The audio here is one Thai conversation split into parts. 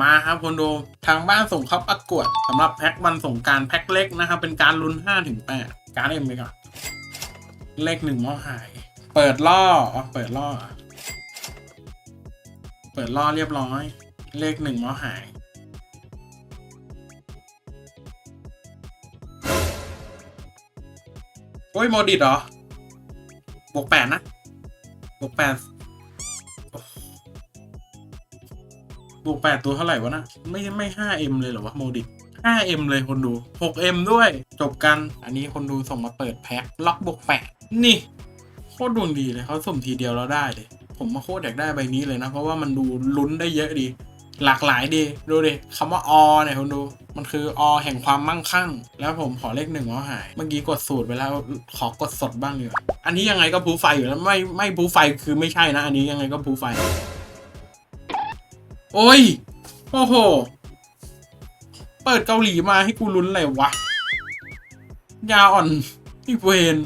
มาครับคนดูทางบ้านส่งเข้าประกวดสำหรับแพ็ควันส่งการแพ็คเล็กนะครับ เป็นการลุ้น5ถึง8การเอ็มไปก่อนเลขหนึ่งหม้อหาย เปิดล่ออ๋อเปิดล่อ เปิดล่อเรียบร้อย เลขหนึ่งหม้อหาย โอ้ยโมดิดเหรอบวกแปดนะบวกแปด บวกแปดตัวเท่าไหร่วะนะไม่ไม่ห้าเอ็มเลยเหรอวะโมดิดห้าเอ็มเลยคนดูหกเอ็มด้วย จบกัน อันนี้คนดูส่งมาเปิดแพ็คล็อกบวกแปดนี่ โคตรดวงดีเลยเขาสุ่มทีเดียวแล้วได้เลย ผมมาโคตรอยากได้ใบนี้เลยนะ เพราะว่ามันดูลุ้นได้เยอะดี หลากหลายดี ดูดิคำว่าอเนี่ยคุณดู มันคืออแห่งความมั่งคั่ง แล้วผมขอเลขหนึ่งเอาหาย เมื่อกี้กดสูตรไปแล้ว ขอกดสดบ้างดีกว่าอันนี้ยังไงก็พูไฟอยู่แล้ว ไม่ไม่พูไฟคือไม่ใช่นะ อันนี้ยังไงก็พูไฟ โอ้ย โอ้โห เปิดเกาหลีมาให้กูลุ้นอะไรวะ ยาอ่อนพี่เวน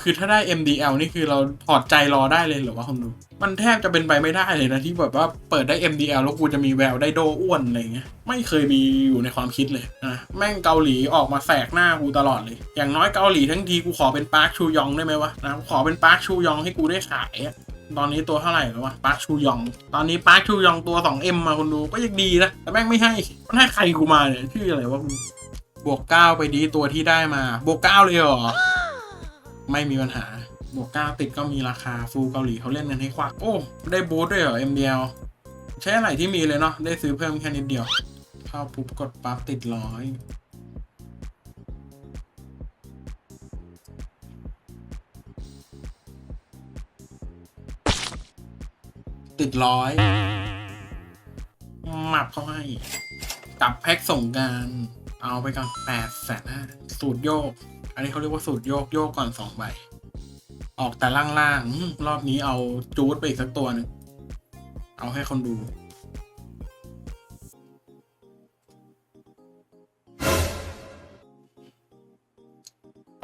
คือถ้าได้ MDL นี่คือเราถอดใจรอได้เลยเหรอวะคุณดู มันแทบจะเป็นไปไม่ได้เลยนะที่แบบว่าเปิดได้ MDL แล้วกูจะมีแววได้โดอ้วนอะไรเงี้ย ไม่เคยมีอยู่ในความคิดเลยนะแม่งเกาหลีออกมาแสกหน้ากูตลอดเลย อย่างน้อยเกาหลีทั้งทีกูขอเป็นปาร์คชูยองได้ไหมวะนะขอเป็นปาร์คชูยองให้กูได้ขายอะ ตอนนี้ตัวเท่าไหร่แล้ววะปาร์คชูยอง ตอนนี้ปาร์คชูยองตัว 2M มาคุณดูก็ยังดีนะ แต่แม่งไม่ให้ มันให้ใครกูมาเนี่ยชื่ออะไรวะบวกเก้าไปดีตัวที่ได้มา บวกเก้าเลยเหรอ ไม่มีปัญหา บวกเก้าติดก็มีราคาฟูลเกาหลีเขาเล่นกันให้ควัก โอ้ ได้บูทด้วยเหรอ MDL ใช้อะไรที่มีเลยเนาะได้ซื้อเพิ่มแค่นิดเดียวเข้าปุ๊บกดปั๊บติดร้อย ติดร้อย หมับเขาให้กับแพ็คส่งการเอาไปก่อนแปดแสนห้าสูตรโยก อันนี้เขาเรียกว่าสูตรโยกโยกก่อนสองใบ ออกแต่ล่างๆรอบนี้เอาจูดไปอีกสักตัวหนึ่งเอาให้คนดู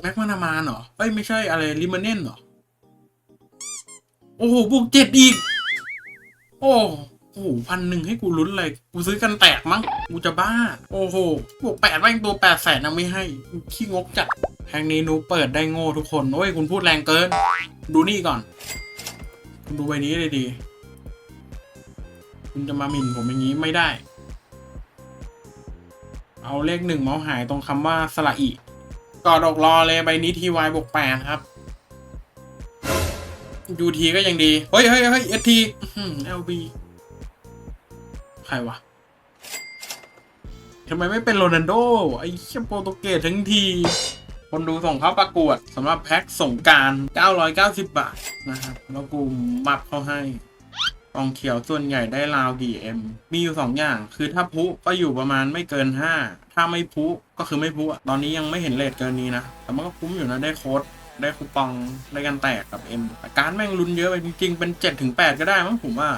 แม็กมานามานเหรอ เอ้ย ไม่ใช่อะไรลิมเนนเหรอ โอ้โห บวกเจ็ดอีก โอ้โอ้โหพันหนึ่งให้กูลุ้นเลย กูซื้อกันแตกมั้ง กูจะบ้า โอ้โหบวกแปดแม่งตัวแปดแสนยังไม่ให้ขี้งกจัดแฮงนี้นูเปิดได้โง่ทุกคน โอ้ย คุณพูดแรงเกิน ดูนี่ก่อน คุณดูใบนี้เลยดี คุณจะมาหมิ่นผมอย่างนี้ไม่ได้ เอาเลขหนึ่งเมาส์หายตรงคำว่าสระอีกอดอกรอเลยใบนี้ทีวายบวกแปดครับ ยูทีก็ยังดี เฮ้ยเฮ้ยเฮ้ยเอทีเอลบีใครวะทำไมไม่เป็นโรนัลโด ไอ้เชี่ยโปรตุเกสทั้งที คนดูส่งเข้าประกวดสำหรับแพ็คส่งการ 990 บาทนะครับ แล้วกูมับเขาให้กองเขียวส่วนใหญ่ได้ราวดีเอ็มมีอยู่ 2 อย่าง คือถ้าพุก็อยู่ประมาณไม่เกิน 5 ถ้าไม่พุก็คือไม่พุอะตอนนี้ยังไม่เห็นเลทเกินนี้นะ แต่มันก็คุ้มอยู่นะได้โค้ด ได้คูปองได้กันแตกกับ M แต่การแม่งลุ้นเยอะไปจริงๆเป็น7-8ก็ได้มั้งผมว่า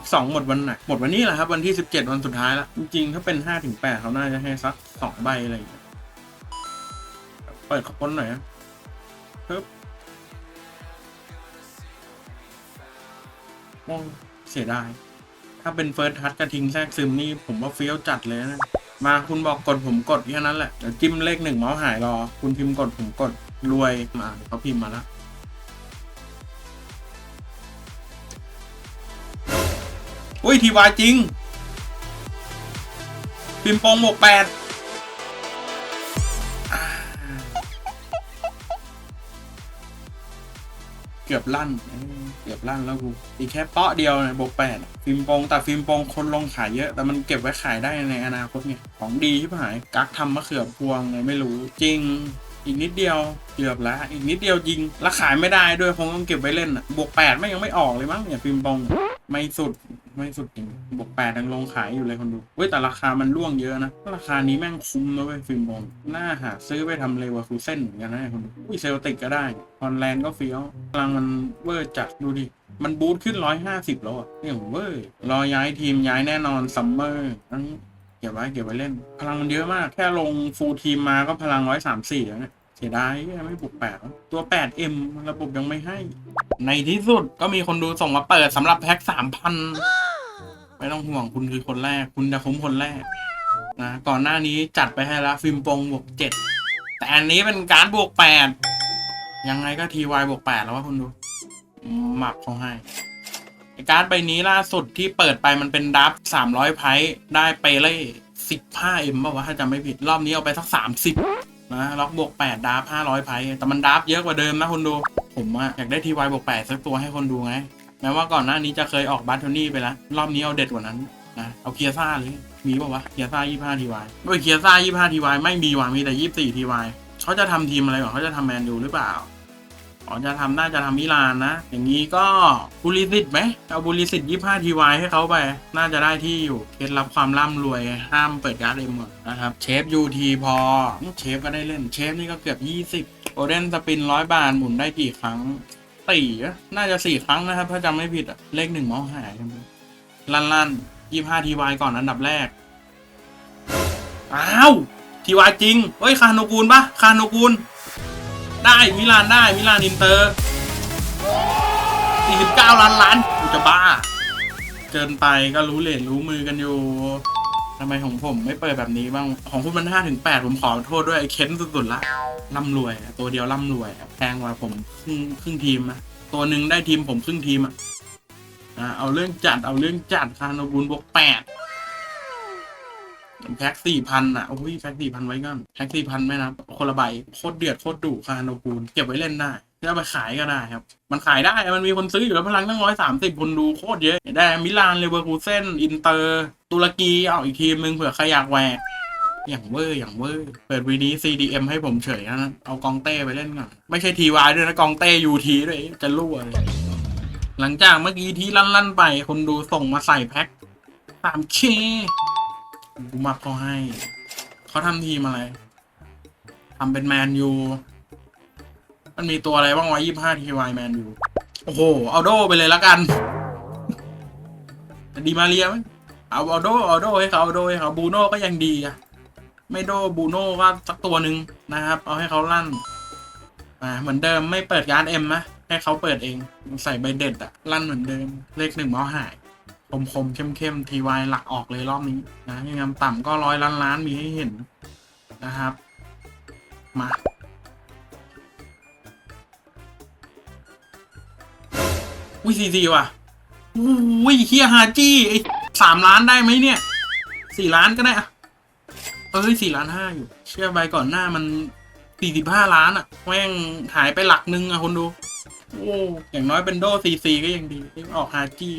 X2 หมดวันไหนหมดวันนี้แหละครับ วันที่ 17 วันสุดท้ายแล้ว จริงๆ ถ้าเป็น 5-8 เขาน่าจะให้สัก 2 ใบอะไรอย่างเงี้ยเปิดขอบค้นหน่อยนะปึ๊บโอ้เสียดาย ถ้าเป็นเฟิร์สทัชกระทิงแทรกซึมนี่ผมว่าเฟี้ยวจัดเลยนะ มาคุณบอกกดผมกดแค่นั้นแหละ เดี๋ยวจิ้มเลขหนึ่งเมาส์หายรอ คุณพิมพ์กดผมกด รวยมาเขาพิมพ์มาแล้วอุ้ยทีวาจริง พิมพ์โปงหมวกแปดเกือบลั่น เกือบลั่นแล้วกู อีกแค่เปาะเดียวนะบวกแปดฟิล์มโปงแต่ฟิล์มโปงคนลงขายเยอะ แต่มันเก็บไว้ขายได้ในอนาคตไงของดีที่หาย กักทำมะเขือพวงไงไม่รู้ จริง อีกนิดเดียวเกือบแล้วอีกนิดเดียวจริงแล้วขายไม่ได้ด้วยคงต้องเก็บไว้เล่นอะบวกแปดไม่ยังไม่ออกเลยมั้งเนี่ยฟิล์มโปงไม่สุดไม่สุดจริงบวกแปดยังลงขายอยู่เลยคนดูเว้ยแต่ราคามันร่วงเยอะนะ ราคานี้แม่งคุ้มนะเว้ยฟิล์มบอลน่าหาซื้อไปทำเลวาคูเซ่นเหมือนกันนะคนดูอุ้ยเซลติกก็ได้ฮอลแลนด์ก็เฟี้ยวพลังมันเวอร์จัดดูดิมันบูทขึ้นร้อยห้าสิบแล้วอะเนี่ยเว้ยรอย้ายทีมย้ายแน่นอนซัมเมอร์นั้น เก็บไว้เก็บไว้เล่น พลังมันเยอะมาก แค่ลงฟูลทีมมาก็พลังร้อยสามสี่แล้วเนี่ยเสียดายยังไม่บวกแปดแล้วตัว 8M ระบบยังไม่ให้ ในที่สุดก็มีคนดูส่งมาเปิดสำหรับแพ็ค3,000ไม่ต้องห่วงคุณคือคนแรก คุณจะคุ้มคนแรกนะก่อนหน้านี้จัดไปให้แล้วฟิล์มปงบวกเจ็ดแต่อันนี้เป็นการดบวกแปดยังไงก็ทีวายบวกแปดแล้วว่าคุณดูหมับเขาให้ไอ การ์ดใบนี้ล่าสุดที่เปิดไปมันเป็นดับสามร้อยไพร์ได้เปเล่สิบห้าเอ็มป่าวะถ้าจำไม่ผิดรอบนี้เอาไปสักสามสิบนะล็อกบวกแปดดับห้าร้อยไพร์แต่มันดับเยอะกว่าเดิมนะคุณดู ผมอะอยากได้ทีวายบวกแปดสักตัวให้คนดูไงแม้ว่าก่อนหน้านี้จะเคยออกบัตโทนี่ไปแล้วรอบนี้เอาเด็ดกว่านั้นนะเอาเคียซ่าเลยมีป่าวะเคียซ่ายี่ห้าทีวายด้วยเคียซ่ายี่ห้าทีวายไม่มีว่ะมีแต่ยี่สี่ทีวายเขาจะทำทีมอะไรก่อนเขาจะทำแมนยูหรือเปล่า อ๋อจะทำน่าจะทำมิลานนะ อย่างนี้ก็บุริสิตไหมเอาบุริสิตยี่ห้าทีวายให้เขาไป น่าจะได้ที่อยู่เคล็ดลับความร่ำรวยห้ามเปิดการ์ดเอ็มหมดนะครับเชฟยูทีพอเชฟก็ได้เล่นเชฟนี่ก็เกือบยี่สิบโอเดนสปินร้อยบาทหมุนได้กี่ครั้งสี่น่าจะสี่ครั้งนะครับ ถ้าจำไม่ผิดอะเลขหนึ่งมาส์หายใช่ไหมลันลันยี่ห้าทีวายก่อนอันดับแรก อ้าว ทีวายจริง เฮ้ย คาโนกูลปะคาโนกูล ได้มิลานได้มิลานอินเตอร์สี่สิบเก้าล้านล้านกูจะบ้า เกินไปก็รู้เลทรู้มือกันอยู่ทำไมของผมไม่เปิดแบบนี้บ้าง ของคุณมันห้าถึงแปดผมขอโทษด้วยไอ้เค้นสุดๆละร่ำรวย ตัวเดียวร่ำรวยแพงกว่าผมครึ่งครึ่งทีมอะตัวหนึ่งได้ทีมผมครึ่งทีมอะอะเอาเรื่องจัดเอาเรื่องจัดคาโนบุลบวกแปด แพ็กสี่พันอะโอ้ยแพ็กสี่พันไว้ก่อนแพ็กสี่พันไม่นับคนละใบโคตรเดือดโคตรดุคาโนบูลเก็บไว้เล่นได้จะไปขายก็ได้ครับ มันขายได้ มันมีคนซื้ออยู่แล้วพลังตั้งร้อยสามสิบคนดูโคตรเยอะ ได้มิลานเลเวอร์คูเซนอินเตอร์ ตุรกีเอาอีกทีมมึงเผื่อใครอยากแหวกอย่างเวอร์อย่างเวอร์ เปิดวีนี้ CDM ให้ผมเฉยนะ เอากองเต้ไปเล่นก่อน ไม่ใช่ทีวายด้วยนะ กองเต้ยูทีด้วย จะรั่วเลย หลังจากเมื่อกี้ที่ลั่นๆไป คนดูส่งมาใส่แพ็คสามเค กูมับเขาให้ เขาทำทีมอะไรทำเป็นแมนยู มันมีตัวอะไรบ้างวะยี่ห้าทีวายแมนยู โอ้โห เอาโดไปเลยละกัน ดีมาเรียไหมเอาเอาโดเอาโดให้เขาเอาโดให้เขาบูโน่ก็ยังดีอะไม่โดบูโน่ก็สักตัวหนึ่งนะครับ เอาให้เขาลั่นอ่าเหมือนเดิมไม่เปิดการ์ดเอ็มนะให้เขาเปิดเอง ใส่ใบเด็ดอะลั่นเหมือนเดิม เลขหนึ่งเมาส์หาย คมคมเข้มเข้มทีวายหลักออกเลยรอบนี้นะยังงต่ำก็ร้อยล้านล้านมีให้เห็นนะครับ มาวิซีซีว่ะอุ้ยเฮียฮาจี้ไอสามล้านได้ไหมเนี่ยสี่ล้านก็ได้อะเอ้ยสี่ล้านห้าอยู่ เชื่อใบก่อนหน้ามันสี่สิบห้าล้านอะแม่งหายไปหลักนึงอะคนดู โอ้อย่างน้อยเป็นโดซีซีก็ยังดีออกฮาจี้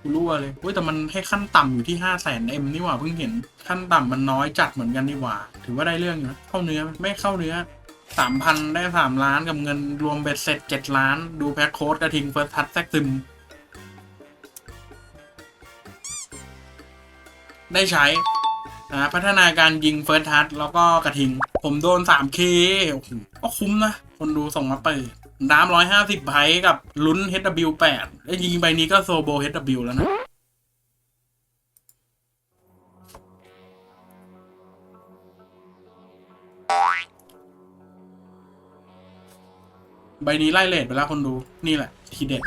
กูรั่วเลยเว้ยแต่มันให้ขั้นต่ำอยู่ที่ห้าแสนเอ็มนี่หว่าเพิ่งเห็นขั้นต่ำมันน้อยจัดเหมือนกันนี่หว่า ถือว่าได้เรื่องอยู่นะเข้าเนื้อไม่เข้าเนื้อสามพันได้สามล้านกับเงินรวมเบ็ดเสร็จเจ็ดล้าน ดูแพ็คโค้ดกระทิงเฟิร์สทัชแซกซึมได้ใช้พัฒนาการยิงเฟิร์สทัชแล้วก็กระทิง ผมโดน 3K โอ้โหก็คุ้มนะ คนดูส่งมาเปิด น้ำร้อยห้าสิบไพกับลุ้น HW8 ไอ้ยิงใบนี้ก็โซโบ HW แล้วนะ ใบนี้ไล่เลทไปแล้วคนดู นี่แหละ ทีเด็ด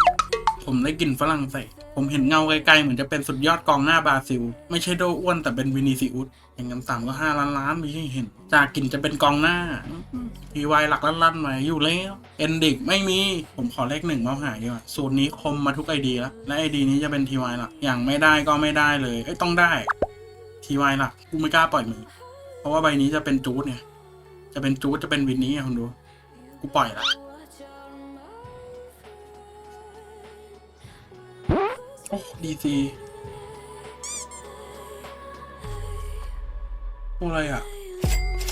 ผมได้กลิ่นฝรั่งเศสผมเห็นเงาไกลๆเหมือนจะเป็นสุดยอดกองหน้าบราซิล ไม่ใช่โดอ้วนแต่เป็นวินิซิอุสอย่างงั้นต่ำก็ห้าล้านล้านมีให้เห็น จากกลิ่นจะเป็นกองหน้าทีวายหลักลั่นๆไว้อยู่แล้วเอนดิกไม่มีผมขอเลขหนึ่งมาหายดีกว่าสูตรนี้คมมาทุกไอเดียแล้วและไอดีนี้จะเป็นทีวายหลักอย่างไม่ได้ก็ไม่ได้เลยเอ้ยต้องได้ทีวายหลักกูไม่กล้าปล่อยมือเพราะว่าใบนี้จะเป็นจูดเนี่ยจะเป็นจูดจะเป็นวินนี้คุณดูกูปล่อยละ อ้ดีซีอะไรอะ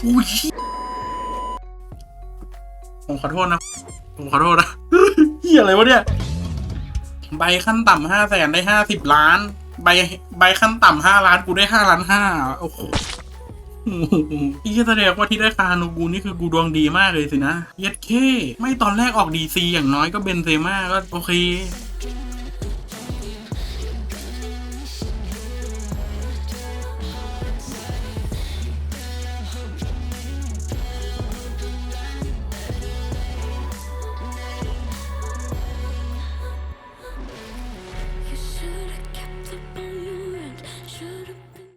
อุ้ยผมขอโทษนะ ผมขอโทษนะเฮียอะไรวะเนี่ย ใบขั้นต่ำห้าแสนได้ห้าสิบล้าน ใบใบขั้นต่ำห้าล้านกูได้ห้าล้านห้าโอ้โหอีแสดงว่าที่ได้คานูกูนี่คือกูดวงดีมากเลยสินะ เย็ดเค ไม่ตอนแรกออกดีซีอย่างน้อยก็เบนเซม่าก็โอเค